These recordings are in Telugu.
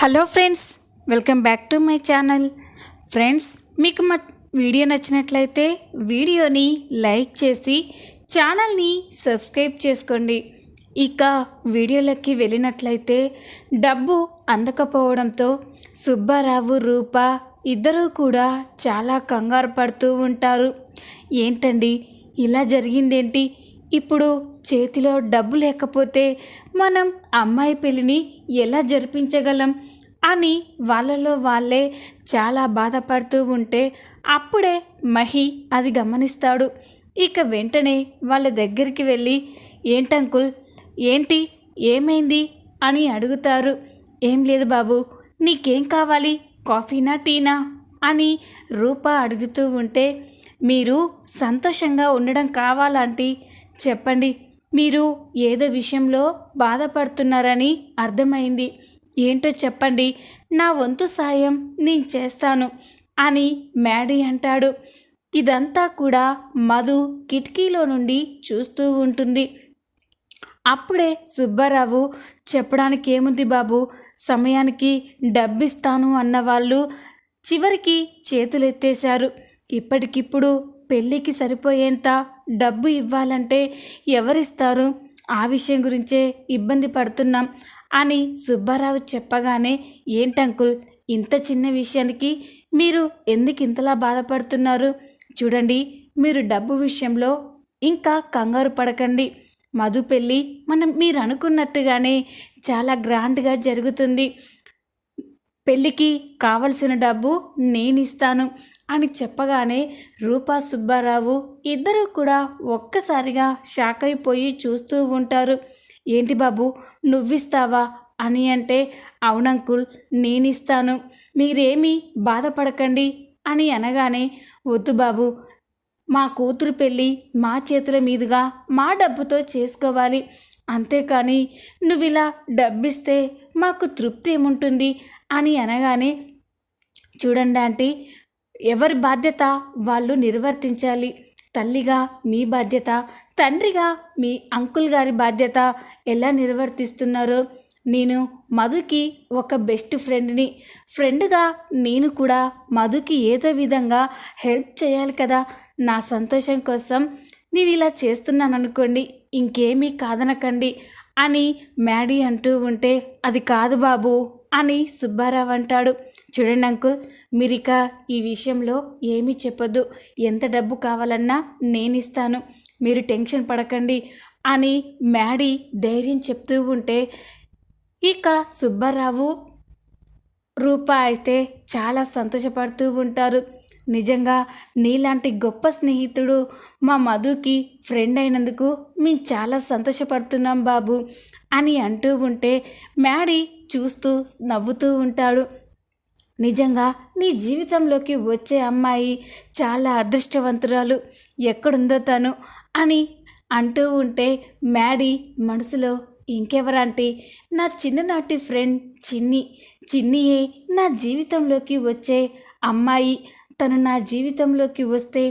Hello friends welcome back to my channel. Friends మీకు మా వీడియో నచ్చినట్లయితే వీడియోని లైక్ చేసి ఛానల్ని సబ్స్క్రైబ్ చేసుకోండి. ఇక వీడియోలోకి వెళ్ళినట్లయితే డబ్బు అందకపోవడంతో సుబ్బారావు రూప ఇద్దరూ కూడా చాలా కంగారు పడుతూ ఉంటారు. ఏంటండి ఇలా జరిగిందేంటి? ఇప్పుడు చేతిలో డబ్బు లేకపోతే మనం అమ్మాయి పెళ్ళిని ఎలా జరిపించగలం అని వాళ్ళలో వాళ్ళే చాలా బాధపడుతూ ఉంటే అప్పుడే మహి అది గమనిస్తాడు. ఇక వెంటనే వాళ్ళ దగ్గరికి వెళ్ళి ఏంటంకుల్ ఏంటి? ఏమైంది? అని అడుగుతారు. ఏం లేదు బాబు నీకేం కావాలి? కాఫీనా టీనా? అని రూప అడుగుతూ ఉంటే మీరు సంతోషంగా ఉండడం కావాలంటే చెప్పండి మీరు ఏదో విషయంలో బాధపడుతున్నారని అర్థమైంది. ఏంటో చెప్పండి. నా వంతు సాయం నేను చేస్తాను అని మ్యాడీ అంటాడు. ఇదంతా కూడా మధు కిటికీలో నుండి చూస్తూ ఉంటుంది. అప్పుడే సుబ్బారావు చెప్పడానికి ఏముంది బాబు? సమయానికి డబ్బిస్తాను అన్నవాళ్ళు చివరికి చేతులెత్తేశారు. ఇప్పటికిప్పుడు పెళ్ళికి సరిపోయేంత డబ్బు ఇవ్వాలంటే ఎవరిస్తారు? ఆ విషయం గురించే ఇబ్బంది పడుతున్నాం అని సుబ్బారావు చెప్పగానే ఏంటంకుల్ ఇంత చిన్న విషయానికి మీరు ఎందుకు ఇంతలా బాధపడుతున్నారు? చూడండి మీరు డబ్బు విషయంలో ఇంకా కంగారు పడకండి. మధు పెళ్ళి మనం మీరు అనుకున్నట్టుగానే చాలా గ్రాండ్గా జరుగుతుంది. పెళ్ళికి కావలసిన డబ్బు నేను ఇస్తాను అని చెప్పగానే రూపా సుబ్బారావు ఇద్దరూ కూడా ఒక్కసారిగా షాక్ అయిపోయి చూస్తూ ఉంటారు. ఏంటి బాబు నువ్విస్తావా? అని అంటే అవునంకుల్ నేనిస్తాను. మీరేమీ బాధపడకండి అని అనగానే వద్దు బాబు మా కూతురు పెళ్ళి మా చేతుల మీదుగా మా డబ్బుతో చేసుకోవాలి. అంతేకాని నువ్వు ఇలా డబ్బిస్తే మాకు తృప్తి ఏముంటుంది? అని అనగానే చూడండి ఆంటీ ఎవరి బాధ్యత వాళ్ళు నిర్వర్తించాలి? తల్లిగా మీ బాధ్యత తండ్రిగా మీ అంకుల్ గారి బాధ్యత ఎలా నిర్వర్తిస్తున్నారో? నేను మధుకి ఒక బెస్ట్ ఫ్రెండ్ని ఫ్రెండ్గా నేను కూడా మధుకి ఏదో విధంగా హెల్ప్ చేయాలి కదా? నా సంతోషం కోసం నేను ఇలా చేస్తున్నాను అనుకోండి ఇంకేమీ కాదనకండి అని మ్యాడీ అంటూ ఉంటే అది కాదు బాబు అని సుబ్బారావు అంటాడు. చూడండి అంకుల్ మీరిక ఈ విషయంలో ఏమీ చెప్పొద్దు. ఎంత డబ్బు కావాలన్నా నేను ఇస్తాను మీరు టెన్షన్ పడకండి అని మ్యాడీ ధైర్యం చెప్తూ ఉంటే ఇక సుబ్బారావు రూప అయితే చాలా సంతోషపడుతూ ఉంటారు. నిజంగా నీలాంటి గొప్ప స్నేహితుడు మా మధుకి ఫ్రెండ్ అయినందుకు మేము చాలా సంతోషపడుతున్నాం బాబు అని అంటూ ఉంటే మ్యాడీ చూస్తూ నవ్వుతూ ఉంటాడు. నిజంగా నీ జీవితంలోకి వచ్చే అమ్మాయి చాలా అదృష్టవంతురాలు. ఎక్కడుందో తను అని అంటూ ఉంటే మ్యాడీ మనసులో ఇంకెవరంటే నా చిన్ననాటి ఫ్రెండ్ చిన్ని. చిన్నియే నా జీవితంలోకి వచ్చే అమ్మాయి. తను నా జీవితంలోకి వస్తే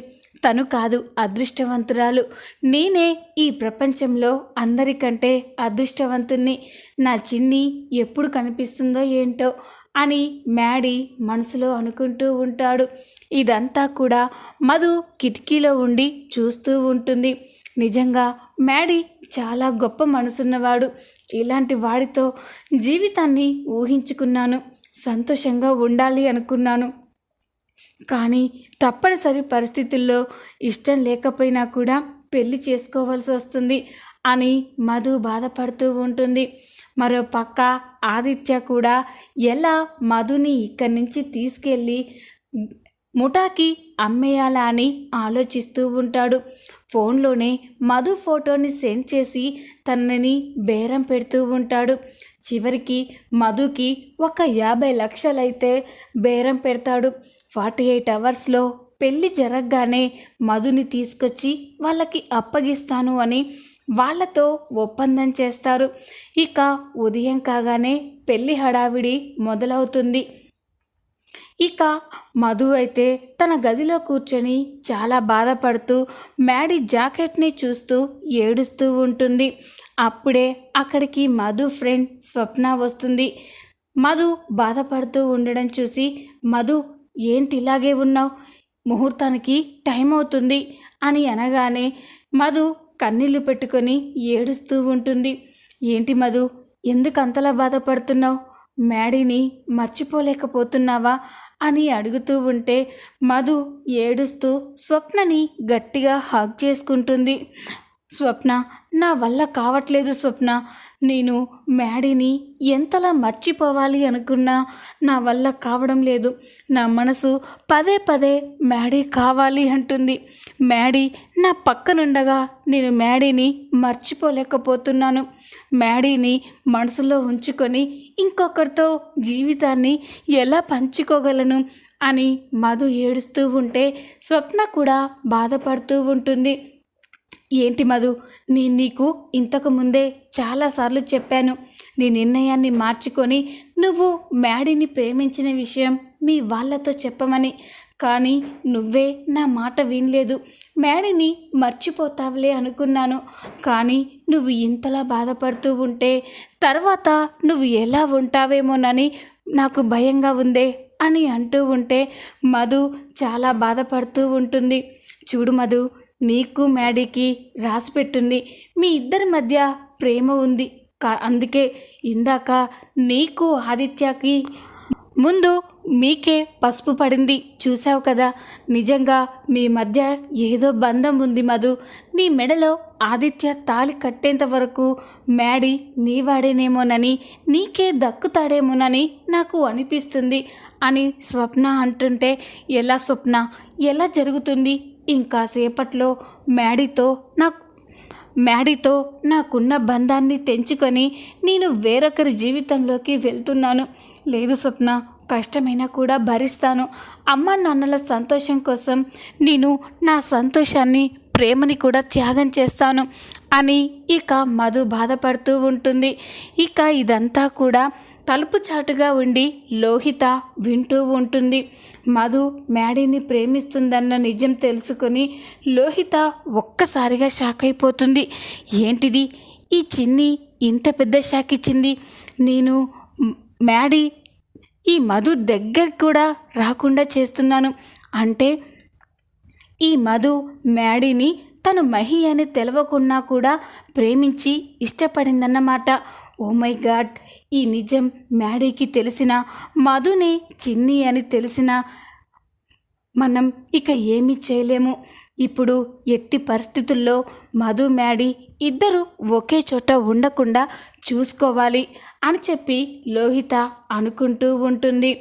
తను కాదు అదృష్టవంతురాలు. నేనే ఈ ప్రపంచంలో అందరికంటే అదృష్టవంతుణ్ణి. నా చిన్ని ఎప్పుడు కనిపిస్తుందో ఏంటో అని మ్యాడీ మనసులో అనుకుంటూ ఉంటాడు. ఇదంతా కూడా మధు కిటికీలో ఉండి చూస్తూ ఉంటుంది. నిజంగా మ్యాడీ చాలా గొప్ప మనసున్నవాడు. ఇలాంటి వాడితో జీవితాన్ని ఊహించుకున్నాను. సంతోషంగా ఉండాలి అనుకున్నాను. కానీ తప్పనిసరి పరిస్థితుల్లో ఇష్టం లేకపోయినా కూడా పెళ్ళి చేసుకోవాల్సి వస్తుంది అని మధు బాధపడుతూ ఉంటుంది. మరో పక్క ఆదిత్య కూడా ఎలా మధుని ఇక్కడి నుంచి తీసుకెళ్ళి ముఠాకి అమ్మేయాలా అని ఆలోచిస్తూ ఉంటాడు. ఫోన్లోనే మధు ఫోటోని సెండ్ చేసి తనని బేరం పెడుతూ ఉంటాడు. చివరికి మధుకి ఒక యాభై లక్షలైతే బేరం పెడతాడు. ఫార్టీ ఎయిట్ అవర్స్లో పెళ్ళి జరగగానే మధుని తీసుకొచ్చి వాళ్ళకి అప్పగిస్తాను అని వాళ్ళతో ఒప్పందం చేస్తారు. ఇక ఉదయం కాగానే పెళ్ళి హడావిడి మొదలవుతుంది. ఇక మధు అయితే తన గదిలో కూర్చొని చాలా బాధపడుతూ మ్యాడీ జాకెట్ని చూస్తూ ఏడుస్తూ ఉంటుంది. అప్పుడే అక్కడికి మధు ఫ్రెండ్ స్వప్న వస్తుంది. మధు బాధపడుతూ ఉండడం చూసి మధు ఏంటి ఇలాగే ఉన్నావు? ముహూర్తానికి టైం అవుతుంది అని అనగానే మధు కన్నీళ్ళు పెట్టుకొని ఏడుస్తూ ఉంటుంది. ఏంటి మధు ఎందుకు అంతలా బాధపడుతున్నావు? మ్యాడీని మర్చిపోలేకపోతున్నావా? అని అడుగుతూ ఉంటే మధు ఏడుస్తూ స్వప్నని గట్టిగా హాక్ చేసుకుంటుంది. స్వప్న నా వల్ల కావట్లేదు స్వప్న. నేను మ్యాడీని ఎంతలా మర్చిపోవాలి అనుకున్నా నా వల్ల కావడం లేదు. నా మనసు పదే పదే మ్యాడీ కావాలి అంటుంది. మ్యాడీ నా పక్కనుండగా నేను మ్యాడీని మర్చిపోలేకపోతున్నాను. మ్యాడీని మనసులో ఉంచుకొని ఇంకొకరితో జీవితాన్ని ఎలా పంచుకోగలను అని మధు ఏడుస్తూ ఉంటే స్వప్న కూడా బాధపడుతూ ఉంటుంది. ఏంటి మధు నేను నీకు ఇంతకు ముందే చాలాసార్లు చెప్పాను. నీ నిర్ణయాన్ని మార్చుకొని నువ్వు మ్యాడీని ప్రేమించిన విషయం మీ వాళ్ళతో చెప్పమని. కానీ నువ్వే నా మాట వినలేదు. మ్యాడీని మర్చిపోతావులే అనుకున్నాను. కానీ నువ్వు ఇంతలా బాధపడుతూ ఉంటే తర్వాత నువ్వు ఎలా ఉంటావేమోనని నాకు భయంగా ఉందే అని అంటూ ఉంటే మధు చాలా బాధపడుతూ ఉంటుంది. చూడు మధు నీకు మ్యాడీకి రాసిపెట్టుంది మీ ఇద్దరి మధ్య ప్రేమ ఉంది. కా అందుకే ఇందాక నీకు ఆదిత్యకి ముందు మీకే పసుపు పడింది. చూసావు కదా? నిజంగా మీ మధ్య ఏదో బంధం ఉంది మధు. నీ మెడలో ఆదిత్య తాలి కట్టేంత వరకు మ్యాడీ నీవాడేనేమోనని నీకే దక్కుతాడేమోనని నాకు అనిపిస్తుంది. అని స్వప్న అంటుంటే ఎలా స్వప్న? ఎలా జరుగుతుంది? ఇంకా సేపట్లో మ్యాడీతో నాకు మ్యాడీతో నాకున్న బంధాన్ని తెంచుకొని నేను వేరొకరి జీవితంలోకి వెళ్తున్నాను. లేదు స్వప్న కష్టమైనా కూడా భరిస్తాను. అమ్మ నాన్నల సంతోషం కోసం నేను నా సంతోషాన్ని ప్రేమని కూడా త్యాగం చేస్తాను అని ఇక మధు బాధపడుతూ ఉంటుంది. ఇక ఇదంతా కూడా తలుపు చాటుగా ఉండి లోహిత వింటూ ఉంటుంది. మధు మ్యాడీని ప్రేమిస్తుందన్న నిజం తెలుసుకొని లోహిత ఒక్కసారిగా షాక్ అయిపోతుంది. ఏంటిది? ఈ చిన్ని ఇంత పెద్ద షాక్ ఇచ్చింది. నేను మ్యాడీ ఈ మధు దగ్గర కూడా రాకుండా చేస్తున్నాను. అంటే ఈ మధు మ్యాడీని తను మహి అని తెలవకున్నా కూడా ప్రేమించి ఇష్టపడిందన్నమాట. ఓ మై గాడ్ ఈ నిజం మ్యాడీకి తెలిసిన మధునే చిన్ని అని తెలిసిన మనం ఇక ఏమీ చేయలేము. ఇప్పుడు ఎట్టి పరిస్థితుల్లో మధు మ్యాడీ ఇద్దరు ఒకే చోట ఉండకుండా చూసుకోవాలి అని చెప్పి లోహిత అనుకుంటూ ఉంటుంది.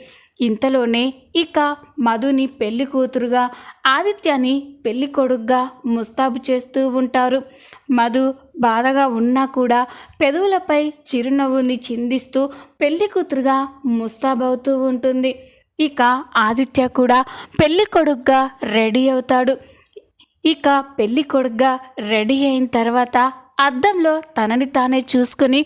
ఇంతలోనే ఇక మధుని పెళ్ళి కూతురుగా ఆదిత్యని పెళ్ళి కొడుగ్గా ముస్తాబు చేస్తూ ఉంటారు. మధు బాధగా ఉన్నా కూడా పెదవులపై చిరునవ్వుని చిందిస్తూ పెళ్ళి కూతురుగా ముస్తాబవుతూ ఉంటుంది. ఇక ఆదిత్య కూడా పెళ్ళి కొడుగ్గా రెడీ అవుతాడు. ఇక పెళ్ళి కొడుగ్గా రెడీ అయిన తర్వాత అద్దంలో తనని తానే చూసుకుని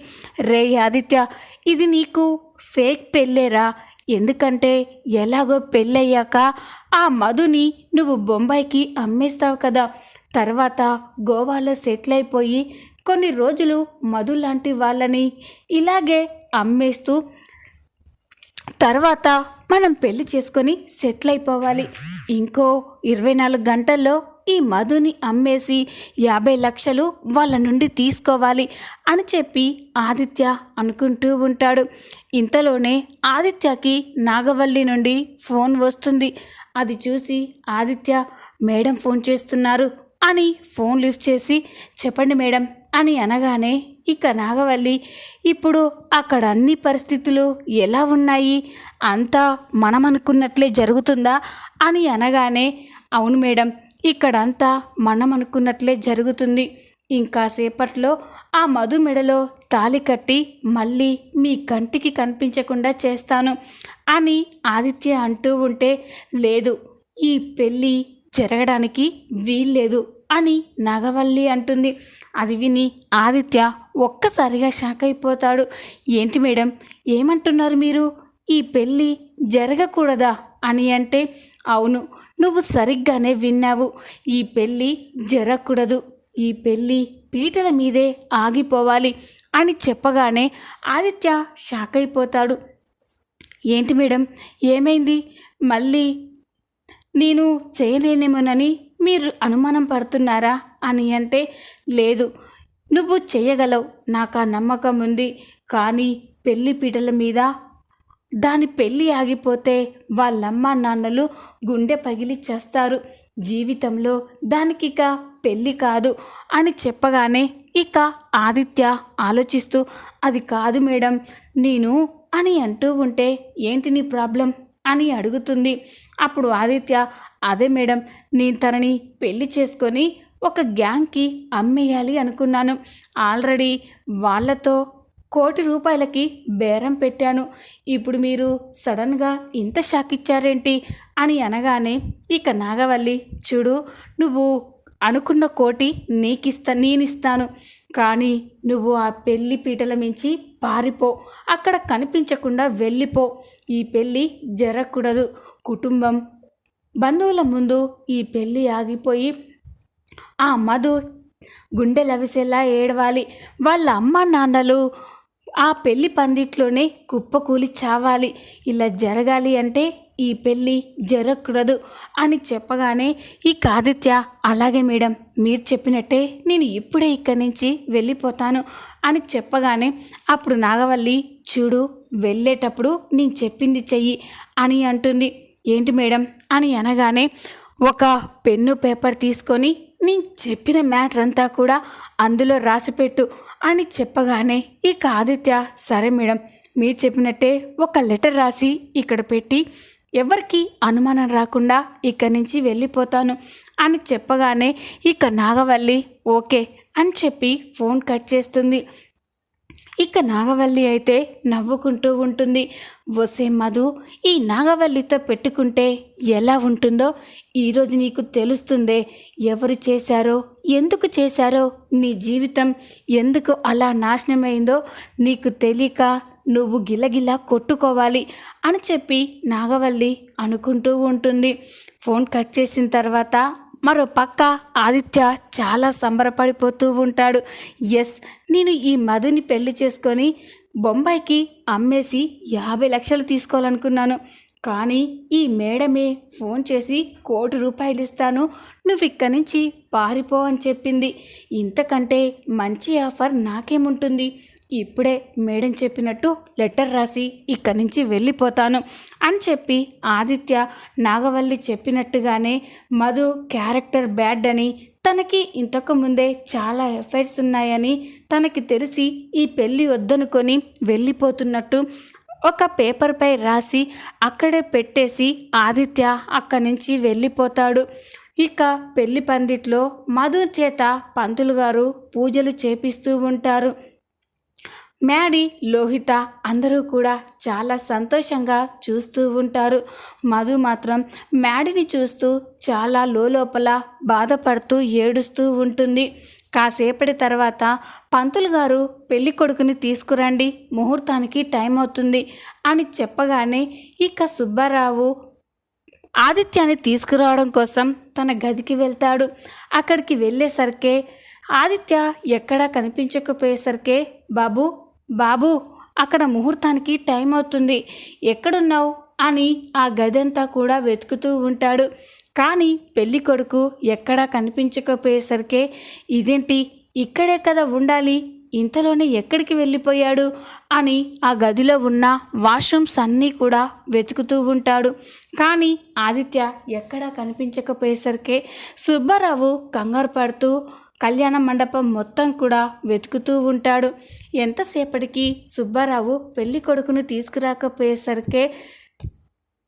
రే ఆదిత్య ఇది నీకు ఫేక్ పెళ్ళేరా? ఎందుకంటే ఎలాగో పెళ్ళయ్యాక ఆ మధుని నువ్వు బొంబాయికి అమ్మేస్తావు కదా. తర్వాత గోవాలో సెటిల్ అయిపోయి కొన్ని రోజులు మధు లాంటి వాళ్ళని ఇలాగే అమ్మేస్తూ తర్వాత మనం పెళ్ళి చేసుకొని సెటిల్ అయిపోవాలి ఇంకో ఇరవై నాలుగు గంటల్లో ఈ మధుని అమ్మేసి యాభై లక్షలు వాళ్ళ నుండి తీసుకోవాలి అని చెప్పి ఆదిత్య అనుకుంటూ ఉంటాడు. ఇంతలోనే ఆదిత్యకి నాగవల్లి నుండి ఫోన్ వస్తుంది. అది చూసి ఆదిత్య మేడం ఫోన్ చేస్తున్నారు అని ఫోన్ లిఫ్ట్ చేసి చెప్పండి మేడం అని అనగానే ఇక నాగవల్లి ఇప్పుడు అక్కడ అన్ని పరిస్థితులు ఎలా ఉన్నాయి? అంతా మనం అనుకున్నట్లే జరుగుతుందా? అని అనగానే అవును మేడం ఇక్కడంతా మనం అనుకున్నట్లే జరుగుతుంది. ఇంకాసేపట్లో ఆ మధు మెడలో తాలి కట్టి మళ్ళీ మీ కంటికి కనిపించకుండా చేస్తాను అని ఆదిత్య అంటూ ఉంటే లేదు ఈ పెళ్ళి జరగడానికి వీల్లేదు అని నాగవల్లి అంటుంది. అది విని ఆదిత్య ఒక్కసారిగా షాక్ అయిపోతాడు. ఏంటి మేడం ఏమంటున్నారు మీరు? ఈ పెళ్ళి జరగకూడదా? అని అంటే అవును నువ్వు సరిగ్గానే విన్నావు. ఈ పెళ్ళి జరగకూడదు. ఈ పెళ్ళి పీటల మీదే ఆగిపోవాలి అని చెప్పగానే ఆదిత్య షాక్ అయిపోతాడు. ఏంటి మేడం? ఏమైంది? మళ్ళీ నేను చేయలేనేమోనని మీరు అనుమానం పడుతున్నారా అని అంటే లేదు. నువ్వు చేయగలవు. నాకు ఆ నమ్మకం ఉంది. కానీ పెళ్ళి పీటల మీద దాని పెళ్ళి ఆగిపోతే వాళ్ళమ్మ నాన్నలు గుండె పగిలి చేస్తారు. జీవితంలో దానికిక పెళ్ళి కాదు అని చెప్పగానే ఇక ఆదిత్య ఆలోచిస్తూ అది కాదు మేడం నేను అని అంటూ ఉంటే ఏంటి నీ ప్రాబ్లం? అని అడుగుతుంది. అప్పుడు ఆదిత్య అదే మేడం నేను తనని పెళ్ళి చేసుకొని ఒక గ్యాంగ్కి అమ్మేయాలి అనుకున్నాను. ఆల్రెడీ వాళ్ళతో కోటి రూపాయలకి బేరం పెట్టాను. ఇప్పుడు మీరు సడన్గా ఇంత షాక్ ఇచ్చారేంటి? అని అనగానే ఇక నాగవల్లి చూడు నువ్వు అనుకున్న కోటి నీకిస్తా నేనిస్తాను. కానీ నువ్వు ఆ పెళ్ళి పీటల మించి పారిపో. అక్కడ కనిపించకుండా వెళ్ళిపో. ఈ పెళ్ళి జరగకూడదు. కుటుంబం బంధువుల ముందు ఈ పెళ్ళి ఆగిపోయి ఆ మధు గుండె లవిసేలా ఏడవాలి. వాళ్ళ అమ్మ నాన్నలు ఆ పెళ్ళి పందిట్లోనే కుప్పకూలి చావాలి. ఇలా జరగాలి అంటే ఈ పెళ్ళి జరగకూడదు అని చెప్పగానే ఈ కాదిత్య అలాగే మేడం మీరు చెప్పినట్టే నేను ఇప్పుడే ఇక్కడి నుంచి వెళ్ళిపోతాను అని చెప్పగానే అప్పుడు నాగవల్లి చూడు వెళ్ళేటప్పుడు నేను చెప్పింది చెయ్యి అని అంటుంది. ఏంటి మేడం? అని అనగానే ఒక పెన్ను పేపర్ తీసుకొని నేను చెప్పిన మ్యాటర్ అంతా కూడా అందులో రాసిపెట్టు అని చెప్పగానే ఇక ఆదిత్య సరే మేడం మీరు చెప్పినట్టే ఒక లెటర్ రాసి ఇక్కడ పెట్టి ఎవరికి అనుమానం రాకుండా ఇక్కడి నుంచి వెళ్ళిపోతాను అని చెప్పగానే ఇక నాగవల్లి ఓకే అని చెప్పి ఫోన్ కట్ చేస్తుంది. ఇక నాగవల్లి అయితే నవ్వుకుంటూ ఉంటుంది. వసే మధు ఈ నాగవల్లితో పెట్టుకుంటే ఎలా ఉంటుందో ఈరోజు నీకు తెలుస్తుందే. ఎవరు చేశారో ఎందుకు చేశారో నీ జీవితం ఎందుకు అలా నాశనమైందో నీకు తెలియక నువ్వు గిలగిలా కొట్టుకోవాలి అని చెప్పి నాగవల్లి అనుకుంటూ ఉంటుంది. ఫోన్ కట్ చేసిన తర్వాత మరో పక్క ఆదిత్య చాలా సంబరపడిపోతూ ఉంటాడు. ఎస్ నేను ఈ మధుని పెళ్ళి చేసుకొని బొంబాయికి అమ్మేసి యాభై లక్షలు తీసుకోవాలనుకున్నాను. కానీ ఈ మేడమే ఫోన్ చేసి కోటి రూపాయలు ఇస్తాను. నువ్వు ఇక్కడి నుంచి పారిపో అని చెప్పింది. ఇంతకంటే మంచి ఆఫర్ నాకేముంటుంది? ఇప్పుడే మేడం చెప్పినట్టు లెటర్ రాసి ఇక్కడి నుంచి వెళ్ళిపోతాను అని చెప్పి ఆదిత్య నాగవల్లి చెప్పినట్టుగానే మధు క్యారెక్టర్ బ్యాడ్ అని తనకి ఇంతకు ముందే చాలా ఎఫర్ట్స్ ఉన్నాయని తనకి తెలిసి ఈ పెళ్ళి వద్దనుకొని వెళ్ళిపోతున్నట్టు ఒక పేపర్పై రాసి అక్కడే పెట్టేసి ఆదిత్య అక్కడి నుంచి వెళ్ళిపోతాడు. ఇక పెళ్ళి పందిట్లో మధు చేత పంతులు గారు పూజలు చేపిస్తూ ఉంటారు. మ్యాడీ లోహిత అందరూ కూడా చాలా సంతోషంగా చూస్తూ ఉంటారు. మధు మాత్రం మ్యాడీని చూస్తూ చాలా లోపల బాధపడుతూ ఏడుస్తూ ఉంటుంది. కాసేపటి తర్వాత పంతులు గారు పెళ్ళి కొడుకుని తీసుకురండి ముహూర్తానికి టైం అవుతుంది అని చెప్పగానే ఇక సుబ్బారావు ఆదిత్యాన్ని తీసుకురావడం కోసం తన గదికి వెళ్తాడు. అక్కడికి వెళ్ళేసరికే ఆదిత్య ఎక్కడా కనిపించకపోయేసరికే బాబు బాబు అక్కడ ముహూర్తానికి టైం అవుతుంది. ఎక్కడున్నావు? అని ఆ గదంతా కూడా వెతుకుతూ ఉంటాడు. కానీ పెళ్ళి కొడుకు ఎక్కడా కనిపించకపోయేసరికే ఇదేంటి? ఇక్కడే కదా ఉండాలి. ఇంతలోనే ఎక్కడికి వెళ్ళిపోయాడు? అని ఆ గదిలో ఉన్న వాష్రూమ్స్ అన్నీ కూడా వెతుకుతూ ఉంటాడు. కానీ ఆదిత్య ఎక్కడా కనిపించకపోయేసరికే సుబ్బారావు కంగారు పడుతూ కళ్యాణ మండపం మొత్తం కూడా వెతుకుతూ ఉంటాడు. ఎంతసేపటికి సుబ్బారావు పెళ్ళి కొడుకును తీసుకురాకపోయేసరికే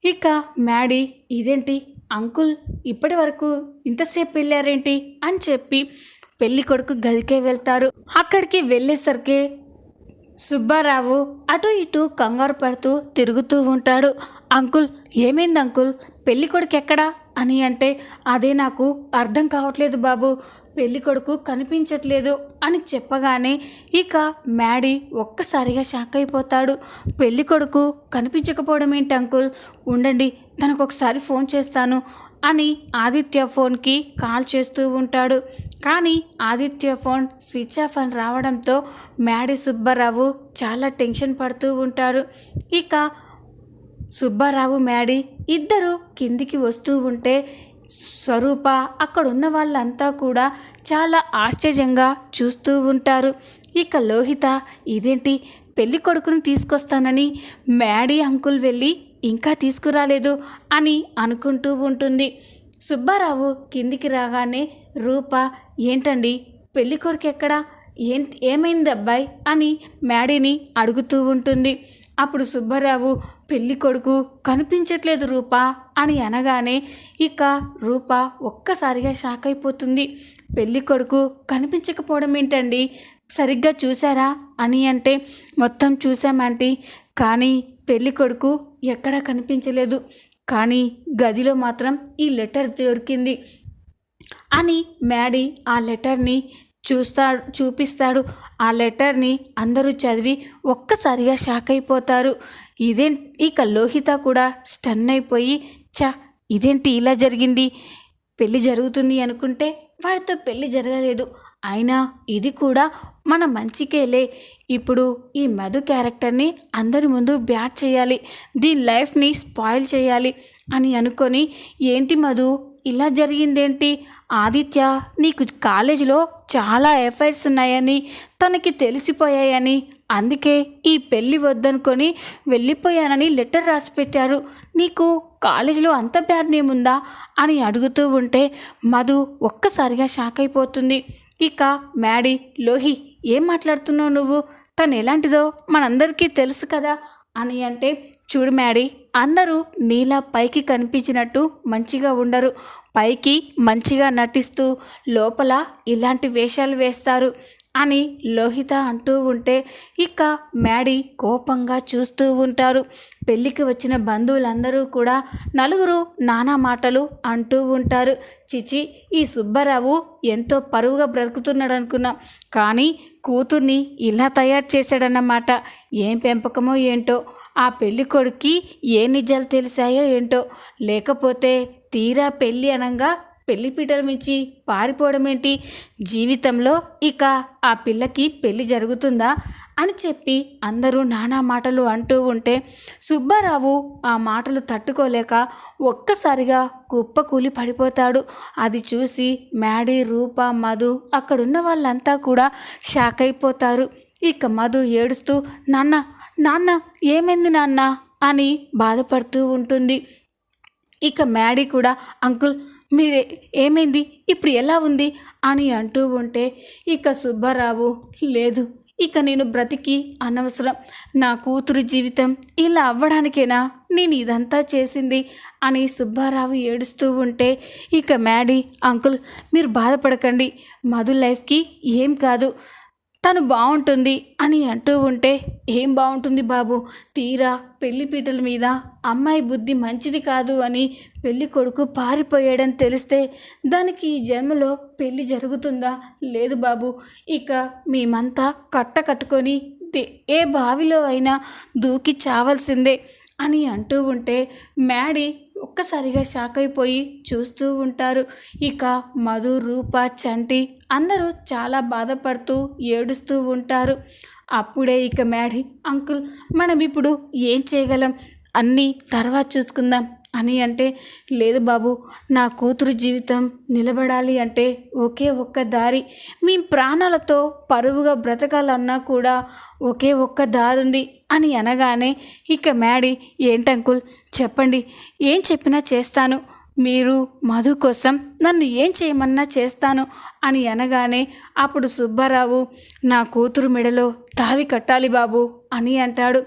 ఇక మ్యాడీ ఇదేంటి? అంకుల్ ఇప్పటి వరకు ఇంతసేపు వెళ్ళారేంటి? అని చెప్పి పెళ్ళి కొడుకు గదికే వెళ్తారు. అక్కడికి వెళ్ళేసరికి సుబ్బారావు అటు ఇటు కంగారు పడుతూ తిరుగుతూ ఉంటాడు. అంకుల్ ఏమైంది అంకుల్? పెళ్ళికొడుకు ఎక్కడా? అని అంటే అదే నాకు అర్థం కావట్లేదు బాబు. పెళ్ళి కొడుకు కనిపించట్లేదు అని చెప్పగానే ఇక మ్యాడీ ఒక్కసారిగా షాక్ అయిపోతాడు. పెళ్ళి కొడుకు కనిపించకపోవడం ఏంటి అంకుల్? ఉండండి తనకు ఒకసారి ఫోన్ చేస్తాను అని ఆదిత్య ఫోన్కి కాల్ చేస్తూ ఉంటాడు. కానీ ఆదిత్య ఫోన్ స్విచ్ ఆఫ్ అని రావడంతో మ్యాడీ సుబ్బారావు చాలా టెన్షన్ పడుతూ ఉంటాడు. ఇక సుబ్బారావు మ్యాడీ ఇద్దరు కిందికి వస్తూ ఉంటే స్వరూప అక్కడున్న వాళ్ళంతా కూడా చాలా ఆశ్చర్యంగా చూస్తూ ఉంటారు. ఇక లోహిత ఇదేంటి? పెళ్ళి కొడుకును తీసుకొస్తానని మ్యాడీ అంకుల్ వెళ్ళి ఇంకా తీసుకురాలేదు అని అనుకుంటూ ఉంటుంది. సుబ్బారావు కిందికి రాగానే రూప ఏంటండి? పెళ్ళి కొడుకు ఎక్కడా? ఏం ఏమైంది అబ్బాయి? అని మ్యాడీని అడుగుతూ ఉంటుంది. అప్పుడు సుబ్బారావు పెళ్ళి కొడుకు కనిపించట్లేదు రూప అని అనగానే ఇక రూప ఒక్కసారిగా షాక్ అయిపోతుంది. పెళ్ళి కొడుకు కనిపించకపోవడం ఏంటండి? సరిగ్గా చూసారా అని అంటే మొత్తం చూసామంటీ కానీ పెళ్ళి కొడుకు ఎక్కడా కనిపించలేదు. కానీ గదిలో మాత్రం ఈ లెటర్ దొరికింది అని మ్యాడీ ఆ లెటర్ని చూస్తాడు చూపిస్తాడు. ఆ లెటర్ని అందరూ చదివి ఒక్కసారిగా షాక్ అయిపోతారు. ఇదే ఇక లోహిత కూడా స్టన్ అయిపోయి చ ఇదేంటి ఇలా జరిగింది? పెళ్ళి జరుగుతుంది అనుకుంటే వాడితో పెళ్ళి జరగలేదు. అయినా ఇది కూడా మన మంచికేలే. ఇప్పుడు ఈ మధు క్యారెక్టర్ని అందరి ముందు బ్యాట్ చేయాలి. దీని లైఫ్ని స్పాయిల్ చేయాలి అని అనుకొని ఏంటి మధు ఇలా జరిగిందేంటి? ఆదిత్య నీకు కాలేజీలో చాలా ఎఫైర్స్ ఉన్నాయని తనకి తెలిసిపోయాయని. అందుకే ఈ పెళ్ళి వద్దనుకొని వెళ్ళిపోయానని లెటర్ రాసి పెట్టారు నీకు కాలేజీలో అంత బ్యాడ్ నేమ్ ఉందా? అని అడుగుతూ ఉంటే మధు ఒక్కసారిగా షాక్ అయిపోతుంది. ఇక మ్యాడీ లోహి ఏం మాట్లాడుతున్నావు నువ్వు? తను ఎలాంటిదో మనందరికీ తెలుసు కదా. అని అంటే చూడు మ్యాడీ అందరూ నీలా పైకి కనిపించినట్టు మంచిగా ఉండరు. పైకి మంచిగా నటిస్తూ లోపల ఇలాంటి వేషాలు వేస్తారు. అని లోహిత అంటూ ఉంటే ఇక మ్యాడీ కోపంగా చూస్తూ ఉంటారు. పెళ్ళికి వచ్చిన బంధువులందరూ కూడా నలుగురు నానా మాటలు అంటూ ఉంటారు. చిచి ఈ సుబ్బారావు ఎంతో పరువుగా బ్రతుకుతున్నాడు అనుకున్నాం కానీ కూతుర్ని ఇలా తయారు చేశాడన్నమాట. ఏం పెంపకమో ఏంటో ఆ పెళ్ళి కొడుక్కి ఏ నిజాలు తెలిసాయో ఏంటో. లేకపోతే తీరా పెళ్ళి అనగా పెళ్ళిపీటల మించి పారిపోవడం ఏంటి జీవితంలో ఇక ఆ పిల్లకి పెళ్ళి జరుగుతుందా? అని చెప్పి అందరూ నానా మాటలు అంటూ ఉంటే సుబ్బారావు ఆ మాటలు తట్టుకోలేక ఒక్కసారిగా కుప్పకూలి పడిపోతాడు. అది చూసి మ్యాడీ రూప మధు అక్కడున్న వాళ్ళంతా కూడా షాక్ అయిపోతారు. ఇక మధు ఏడుస్తూ నాన్న నాన్న ఏమైంది నాన్న? అని బాధపడుతూ ఉంటుంది. ఇక మ్యాడీ కూడా అంకుల్ మీరే ఏమైంది? ఇప్పుడు ఎలా ఉంది? అని అంటూ ఉంటే ఇక సుబ్బారావు లేదు ఇక నేను బ్రతికి అనవసరం. నా కూతురు జీవితం ఇలా అవ్వడానికేనా? నేను ఇదంతా చేసింది అని సుబ్బారావు ఏడుస్తూ ఉంటే ఇక మ్యాడీ అంకుల్ మీరు బాధపడకండి. మధు లైఫ్కి ఏం కాదు. తను బాగుంటుంది అని అంటూ ఉంటే ఏం బాగుంటుంది బాబు? తీరా పెళ్ళి పీటల మీద అమ్మాయి బుద్ధి మంచిది కాదు అని పెళ్ళి కొడుకు పారిపోయాడని తెలిస్తే దానికి ఈ జన్మలో పెళ్ళి జరుగుతుందా? లేదు బాబు. ఇక మేమంతా కట్ట కట్టుకొని ఏ బావిలో అయినా దూకి చావాల్సిందే అని అంటూ ఉంటే మ్యాడీ ఒక్కసారిగా షాక్ అయిపోయి చూస్తూ ఉంటారు. ఇక మధు రూప చంటి అందరూ చాలా బాధపడుతూ ఏడుస్తూ ఉంటారు. అప్పుడే ఇక మ్యాడీ అంకుల్ మనం ఇప్పుడు ఏం చేయగలం? అన్నీ తర్వాత చూసుకుందాం. అని అంటే లేదు బాబు నా కూతురు జీవితం నిలబడాలి అంటే ఒకే ఒక్క దారి. మీ ప్రాణాలతో పరువుగా బ్రతకాలన్నా కూడా ఒకే ఒక్క దారి ఉంది అని అనగానే ఇక మ్యాడీ ఏంటంకుల్ చెప్పండి. ఏం చెప్పినా చేస్తాను. మీరు మధు కోసం నన్ను ఏం చేయమన్నా చేస్తాను అని అనగానే అప్పుడు సుబ్బారావు నా కూతురు మెడలో తాలి కట్టాలి బాబు అని అంటాడు.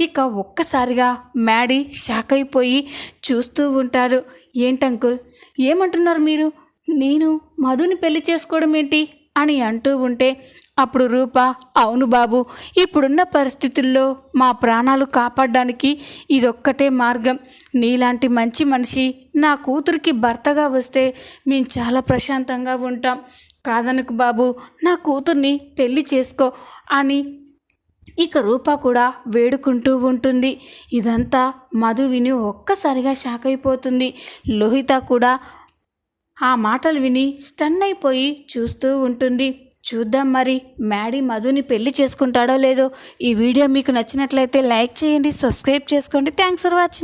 ఇక ఒక్కసారిగా మ్యాడీ షాక్ అయిపోయి చూస్తూ ఉంటారు. ఏంటంకుల్ ఏమంటున్నారు మీరు? నేను మధుని పెళ్ళి చేసుకోవడం ఏంటి? అని అంటూ ఉంటే అప్పుడు రూప అవును బాబు ఇప్పుడున్న పరిస్థితుల్లో మా ప్రాణాలు కాపాడడానికి ఇదొక్కటే మార్గం. నీలాంటి మంచి మనిషి నా కూతురికి భర్తగా వస్తే మేము చాలా ప్రశాంతంగా ఉంటాం. కాదనుకు బాబు నా కూతుర్ని పెళ్ళి చేసుకో అని ఇక రూప కూడా వేడుకుంటూ ఉంటుంది. ఇదంతా మధు విని ఒక్కసారిగా షాక్ అయిపోతుంది. లోహిత కూడా ఆ మాటలు విని స్టన్ అయిపోయి చూస్తూ ఉంటుంది. చూద్దాం మరి మ్యాడీ మధుని పెళ్ళి చేసుకుంటాడో లేదో. ఈ వీడియో మీకు నచ్చినట్లయితే లైక్ చేయండి సబ్స్క్రైబ్ చేసుకోండి. Thanks for watching.